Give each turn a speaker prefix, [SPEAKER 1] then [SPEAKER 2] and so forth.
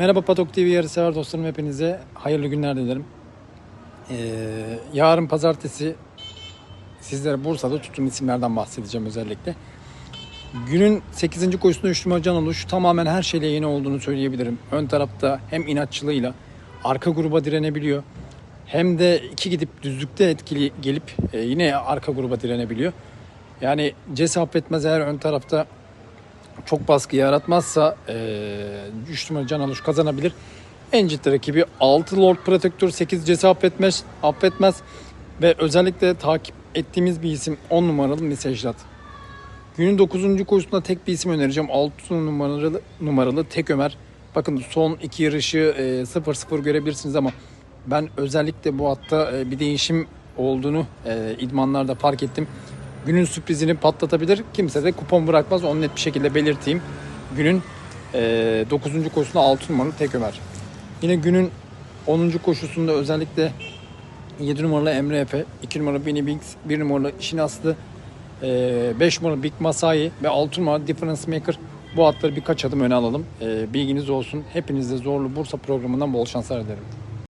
[SPEAKER 1] Merhaba Patok TV yarışsever dostlarım hepinize hayırlı günler dilerim. Ee, yarın pazartesi sizlere Bursa'da tuttuğum isimlerden bahsedeceğim özellikle. Günün 8. koşusunda 3 numara Can Oluş tamamen her şeyle yeni olduğunu söyleyebilirim. Ön tarafta hem inatçılığıyla arka gruba direnebiliyor. Hem de iki gidip düzlükte etkili gelip e, yine arka gruba direnebiliyor. Yani Cesi affetmez eğer ön tarafta çok baskı yaratmazsa 3 numara Can Aluş kazanabilir. En ciddi rakibi 6 Lord Protector 8 Cesi affetmez, affetmez ve özellikle takip ettiğimiz bir isim 10 numaralı Mesajlat. Günün 9. koşusunda tek bir isim önereceğim. 6 numaralı numaralı Tek Ömer. Bakın son iki yarışı e, 0-0 görebilirsiniz ama ben özellikle bu hatta e, bir değişim olduğunu e, idmanlarda fark ettim. Günün sürprizini patlatabilir. Kimse de kupon bırakmaz. Onu net bir şekilde belirteyim. Günün e, 9. koşusunda 6 numaralı Tek Ömer. Yine günün 10. koşusunda özellikle 7 numaralı Emre Efe, 2 numaralı Benny Binks, 1 numaralı İşin Aslı, 5 numaralı Big Masai ve 6 numaralı Difference Maker bu atları birkaç adım öne alalım. E, bilginiz olsun. Hepinize Zorlu Bursa programından bol şanslar dilerim.